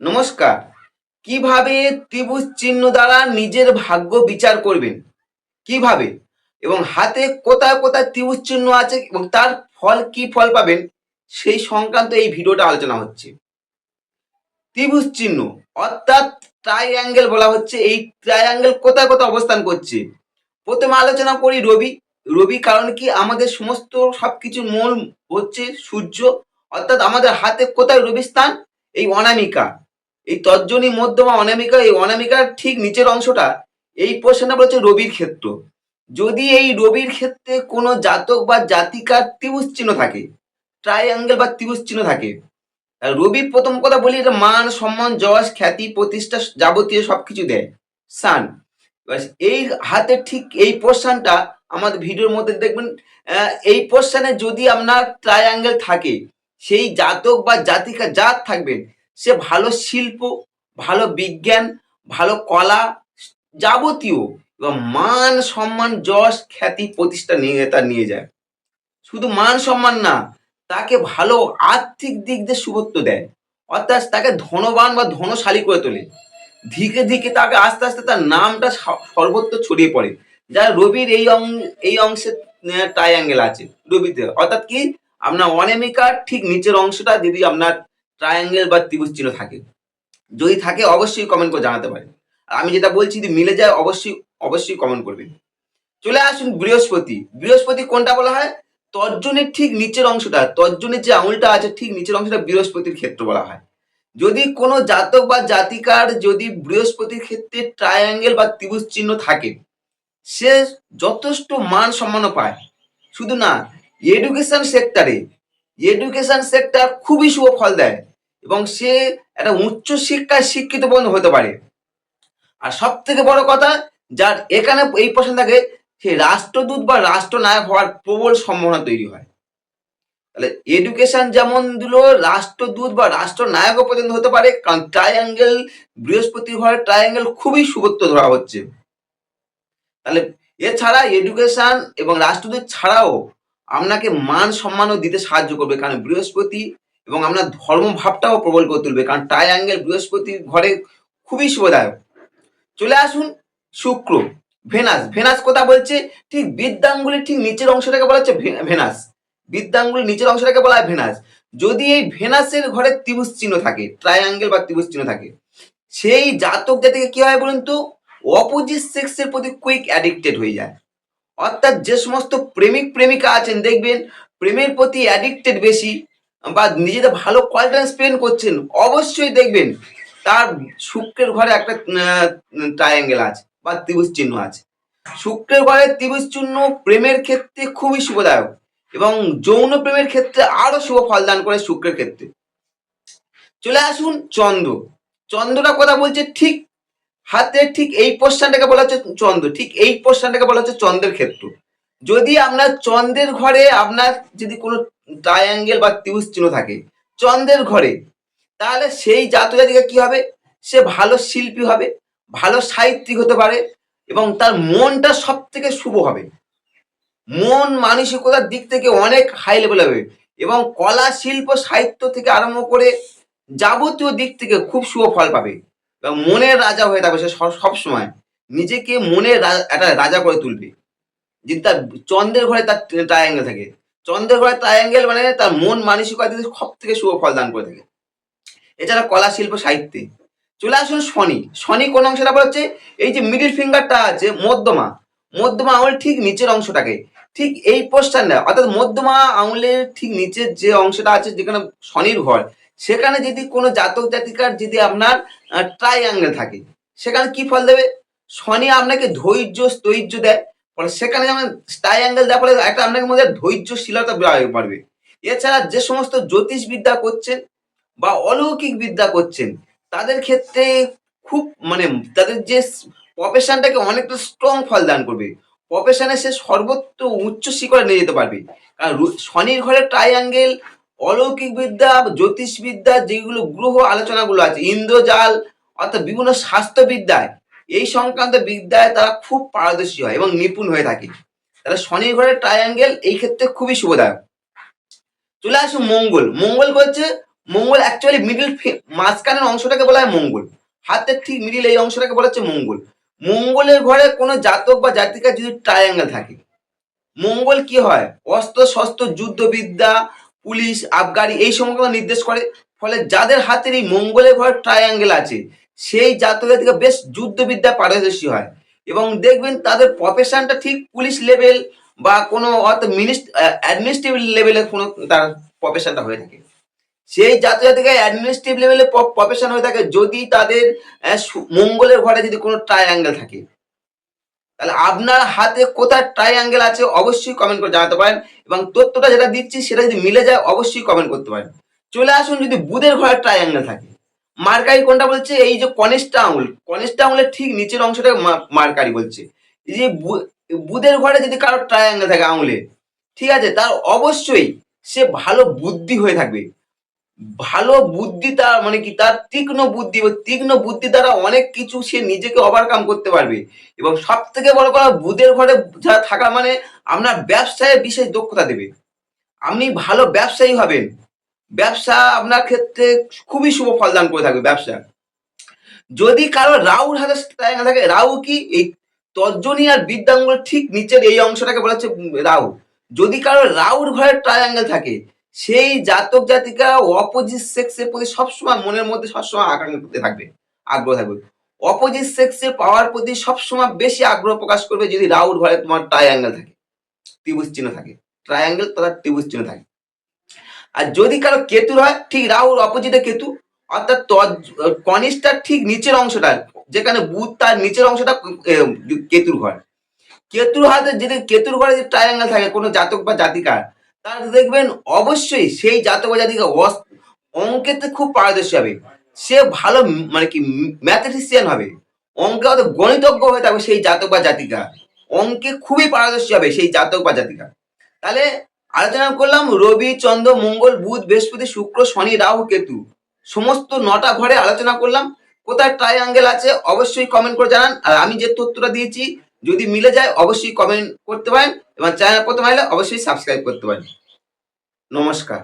নমস্কার। কীভাবে ত্রিভুজ চিহ্ন দ্বারা নিজের ভাগ্য বিচার করবেন? কীভাবে? এবং হাতে কোথায় কোথায় ত্রিভুজ চিহ্ন আছে এবং তার ফল কি ফল পাবেন? সেই সংক্রান্ত এই ভিডিওটা আলোচনা হচ্ছে। ত্রিভুজ চিহ্ন, অর্থাৎ ট্রাইঅ্যাঙ্গেল বলা হচ্ছে। এই ট্রাইঅ্যাঙ্গেল কোথায় কোথায় অবস্থান করছে? প্রথমে আলোচনা করি রবি। রবি কারণ কি? আমাদের সমস্ত সবকিছুর মূল হচ্ছে সূর্য, অর্থাৎ আমাদের হাতে কোথায় রবি স্থান? এই অনামিকা। এই তর্জনী মধ্যমা অনামিকা, এই অনামিকার ঠিক নিচের অংশটা, এই পোর্শনটা বলছে রবির ক্ষেত্র। যদি এই রবির ক্ষেত্রে কোনো জাতক বা জাতিকার ত্রিভুজ চিহ্ন থাকে ট্রাইঅ্যাঙ্গেল বা ত্রিভুজ চিহ্ন থাকে রবি প্রথম কথা বলি, এটা মান, সম্মান, যশ, খ্যাতি, প্রতিষ্ঠা যাবতীয় সবকিছু দেয়। সান। এই হাতের ঠিক এই পোর্শনটা আমাদের ভিডিওর মধ্যে দেখবেন এই পোর্শনে যদি আপনার ট্রাইঅ্যাঙ্গেল থাকে, সেই জাতক বা জাতিকা জাত থাকবেন সে ভালো শিল্প, ভালো বিজ্ঞান, ভালো কলা যাবতীয় এবং মান, সম্মান, যশ, খ্যাতি প্রতিষ্ঠা নিয়ে তার নিয়ে যায়। শুধু মান, সম্মান না, তাকে ভালো আর্থিক দিক দিয়ে শুভত্ব দেয়। অর্থাৎ তাকে ধনবান বা ধনশালী করে তোলে। ধীকে ধীকে তাকে আস্তে আস্তে তার নামটা সর্বত্র ছড়িয়ে পড়ে। যার রবির এই অং, এই অংশে ট্রাইঅ্যাঙ্গেল আছে, রবিতে। অর্থাৎ কি? আপনার অনেমিকার ঠিক নিচের অংশটা যদি আপনার ট্রায়াঙ্গেল বা ত্রিভুজ চিহ্ন থাকে। যদি থাকে, অবশ্যই কমেন্ট করে জানাতে পারেন। আমি যেটা বলছি, যদি মিলে যায়, অবশ্যই অবশ্যই কমেন্ট করবেন। চলে আসুন বৃহস্পতি। বৃহস্পতি কোনটা বলা হয়? তর্জনের ঠিক নিচের অংশটা, তর্জনের যে আঙুলটা আছে, ঠিক নিচের অংশটা বৃহস্পতির ক্ষেত্র বলা হয়। যদি কোনো জাতক বা জাতিকার যদি বৃহস্পতির ক্ষেত্রে ট্রায়াঙ্গেল বা ত্রিভুজ চিহ্ন থাকে, সে যথেষ্ট মান সম্মান পায়। শুধু না এডুকেশন সেক্টরে এডুকেশন সেক্টর খুবই শুভ ফল দেয় এবং সে একটা উচ্চ শিক্ষায় শিক্ষিত পর্যন্ত হতে পারে। আর সব থেকে বড় কথা, যার এখানে এই প্রশ্ন থাকে, সে রাষ্ট্রদূত বা রাষ্ট্রনায়ক হওয়ার প্রবল সম্ভাবনা তৈরি হয়। তাহলে এডুকেশন যেমন দিল রাষ্ট্রদূত বা রাষ্ট্রনায়কও পর্যন্ত হতে পারে, কারণ ট্রায়াঙ্গেল বৃহস্পতি ঘরের ট্রায়াঙ্গেল খুবই শুভত্ব ধরা হচ্ছে। তাহলে এছাড়া এডুকেশন এবং রাষ্ট্রদূত ছাড়াও আপনাকে মান সম্মানও দিতে সাহায্য করবে, কারণ বৃহস্পতি এবং আপনার ধর্মভাবটাও প্রবল করে তুলবে, কারণ ট্রায়াঙ্গেল বৃহস্পতির ঘরে খুবই শুভদায়ক। চলে আসুন শুক্র, ভেনাস ভেনাস কথা বলছে, ঠিক বৃদ্ধাঙ্গুলির ঠিক নিচের অংশটাকে বলা হচ্ছে ভেনাস। বৃদ্ধাঙ্গুলির নিচের অংশটাকে বলা হয় ভেনাস। যদি এই ভেনাসের ঘরে ত্রিভুজ চিহ্ন থাকে ট্রায়াঙ্গেল বা ত্রিভুজ চিহ্ন থাকে, সেই জাতক জাতিকে কি হয় বলুন তো? অপোজিট সেক্সের প্রতি কুইক অ্যাডিক্টেড হয়ে যায়। অর্থাৎ যে সমস্ত প্রেমিক প্রেমিকা আছেন, দেখবেন প্রেমের প্রতি অ্যাডিক্টেড বেশি বা নিজেদের ভালো কোয়ালিটি স্পেন্ড করছেন, অবশ্যই দেখবেন তার শুক্রের ঘরে একটা ট্রায়াঙ্গেল আছে বা ত্রিভুজ চিহ্ন আছে। শুক্রের ঘরে ত্রিভুজ চিহ্ন প্রেমের ক্ষেত্রে খুবই শুভদায়ক এবং যৌন প্রেমের ক্ষেত্রে আরও শুভ ফলদান করে শুক্রের ক্ষেত্রে। চলে আসুন চন্দ্র। চন্দ্রটা কথা বলছে ঠিক হাতে ঠিক এই পোর্শনটাকে বলা হচ্ছে চন্দ্র, ঠিক এই পোর্শনটাকে বলা হচ্ছে চন্দ্রের ক্ষেত্র। যদি আপনার চন্দ্রের ঘরে আপনার যদি কোনো ট্রায়াঙ্গেল বা ত্রিভুজ চিহ্ন থাকে, চন্দ্রের ঘরে, তাহলে সেই জাতক জাতিকা কি হবে? সে ভালো শিল্পী হবে, ভালো সাহিত্যিক হতে পারে এবং তার মনটা সব থেকে শুভ হবে। মন মানসিকতার দিক থেকে অনেক হাই লেভেল হবে এবং কলা, শিল্প, সাহিত্য থেকে আরম্ভ করে যাবতীয় দিক থেকে খুব শুভ ফল পাবে। এবং মনের রাজা হয়ে থাকবে সে সব- সবসময় নিজেকে মনের একটা রাজা করে তুলবে। যদি তার চন্দ্রের ঘরে তার ট্রায়াঙ্গেল থাকে। চন্দ্রের ঘরে ট্রায়াঙ্গেল মানে তার মন মানসিকতা সব থেকে শুভ ফল দান করে থাকে। এছাড়া কলা শিল্প সাহিত্যে। চলে আসুন শনি। শনি কোন অংশটা বলছে এই যে মিডিল ফিঙ্গারটা আছে, মধ্যমা। মধ্যমা আঙুল ঠিক নিচের অংশটাকে। ঠিক এই পোস্টারটা অর্থাৎ মধ্যমা আঙুলের ঠিক নিচের যে অংশটা আছে, যেখানে শনির ঘর সেখানে যদি কোনো জাতক জাতিকার যদি আপনার ট্রাইঅ্যাঙ্গেল থাকে, সেখানে কি ফল দেবে? শনি আপনাকে ধৈর্য, স্থৈর্য দেয়। ফলে সেখানে যেমন ট্রাইঅ্যাঙ্গেল দেওয়ার ফলে একটা আপনার মধ্যে ধৈর্যশীলতা বাড়বে এছাড়া যে সমস্ত জ্যোতিষ বিদ্যা করছেন বা অলৌকিক বিদ্যা করছেন, তাদের ক্ষেত্রে খুব মানে তাদের যে প্রফেশনটাকে অনেকটা স্ট্রং ফল দান করবে। প্রফেশনে সে সর্বত্র উচ্চ শিখরে নিয়ে যেতে পারবে। কারণ শনির ঘরে ট্রাইঅ্যাঙ্গেল অলৌকিক বিদ্যা জ্যোতিষ বিদ্যা যেগুলো গ্রহ আলোচনাগুলো আছে, ইন্দ্রজাল, অর্থাৎ বিভিন্ন স্বাস্থ্যবিদ্যায়, এই সংক্রান্ত বিদ্যায় তারা খুব পারদর্শী হয় এবং নিপুণ হয়ে থাকে। তারা ঘরের ট্রায়াঙ্গেল এই ক্ষেত্রে খুবই শুভদায়ক। চলে আসুন মঙ্গল। মঙ্গল বলছে, মঙ্গল অ্যাকচুয়ালি মিডিল মাঝখানের অংশটাকে বলা হয় মঙ্গল। হাতের ঠিক মিডিল এই অংশটাকে বলা হচ্ছে মঙ্গল। মঙ্গলের ঘরে কোনো জাতক বা জাতিকা যদি ট্রায়াঙ্গেল থাকে, মঙ্গল কি হয়? অস্ত্র শস্ত্র যুদ্ধবিদ্যা পুলিশ, আবগারি এই সমস্ত নির্দেশ করে। ফলে যাদের হাতের এই মঙ্গলের ঘরে ট্রায়াঙ্গেল আছে, সেই জাতক থেকে বেশ যুদ্ধবিদ্যা পারদর্শী হয়। এবং দেখবেন তাদের প্রফেশনটা ঠিক পুলিশ লেভেল বা কোনো অর্থাৎ মিনিস্ট অ্যাডমিনিস্ট্রেটিভ লেভেলের কোনো তার প্রফেশনটা হয়ে থাকে। সেই জাতীয় থেকে অ্যাডমিনিস্ট্রেটিভ লেভেলে প্রফেশন হয়ে থাকে যদি তাদের মঙ্গলের ঘরে যদি কোনো ট্রায়াঙ্গেল থাকে। তাহলে আপনার হাতে কোথায় ট্রায়াঙ্গেল আছে অবশ্যই কমেন্ট করে জানাতে পারেন এবং তথ্যটা যেটা দিচ্ছি সেটা যদি মিলে যায় অবশ্যই কমেন্ট করতে পারেন। চলে আসুন যদি বুধের ঘরে ট্রায়াঙ্গেল থাকে। মার্কারি কোনটা বলছে? এই যে কনিষ্ঠা আঙুল। কনিষ্ঠা আঙুলের ঠিক নিচের অংশটা মার্কারি বলছে। এই যে বুধের ঘরে যদি কারও ট্রায়াঙ্গেল থাকে আঙুলে, ঠিক আছে? তার অবশ্যই সে ভালো বুদ্ধি হয়ে থাকবে। ভালো বুদ্ধি তার মানে কি, তার তীক্ষ্ণ বুদ্ধি ও তীক্ষ্ণ বুদ্ধি দ্বারা অনেক কিছু সে নিজেকে ওভারকাম করতে পারবে। এবং সব থেকে বড় কথা বুধের ঘরে যা থাকা মানে আপনার ব্যবসায় বিশেষ দক্ষতা দেবে। আপনি ভালো ব্যবসায়ী হবেন। ব্যবসা আপনার ক্ষেত্রে খুবই শুভ ফলদান করে থাকবে ব্যবসা। যদি কারও রাউর হাতে ট্রায়াঙ্গেল থাকে রাউ কি, এই তর্জনী আর বৃদ্ধাঙ্গুল ঠিক নিচের এই অংশটাকে বলা হচ্ছে রাউ যদি কারও রাউর ঘরে ট্রায়াঙ্গেল থাকে সেই জাতক জাতিকা অপোজিট সেক্সের প্রতি সবসময় মনের মধ্যে সবসময় আকাঙ্ক্ষা থাকবে, আগ্রহ থাকবে। অপোজিট সেক্সের পাওয়ার প্রতি সবসময় বেশি আগ্রহ প্রকাশ করবে যদি রাউর ঘরে তোমার ট্রায়াঙ্গেল থাকে, ত্রিভুজ চিহ্ন থাকে। ট্রায়াঙ্গেল তথা ত্রিভুজ চিহ্ন থাকে। আর যদি কারও কেতুর হয়, ঠিক রাহুর অপোজিটে কেতু, অর্থাৎ কনিষ্ঠার ঠিক নিচের অংশটা, যেখানে বুধ তার নিচের অংশটা কেতুর ঘর। কেতুর হাতে যদি কেতুর ঘরে যদি ট্রায়াঙ্গেল থাকে, কোনো জাতক বা জাতিকার তাহলে দেখবেন অবশ্যই সেই জাতক জাতিকা অঙ্কেতে খুব পারদর্শী হবে। সে ভালো মানে কি ম্যাথমেটিশিয়ান হবে। অঙ্কে হয়তো গণিতজ্ঞ হয়ে থাকবে সেই জাতক বা জাতিকা। অঙ্কে খুবই পারদর্শী হবে সেই জাতক বা জাতিকা। তাহলে আলোচনা করলাম রবি, চন্দ্র, মঙ্গল, বুধ, বৃহস্পতি, শুক্র, শনি, রাহু, কেতু। সমস্ত নটা ঘরে আলোচনা করলাম। কোথায় ট্রায়াঙ্গেল আছে অবশ্যই কমেন্ট করে জানান। আর আমি যে তথ্যটা দিয়েছি, যদি মিলে যায় অবশ্যই কমেন্ট করতে পারেন। এবং চ্যানেল প্রথম আইলে অবশ্যই সাবস্ক্রাইব করতে পারেন নমস্কার।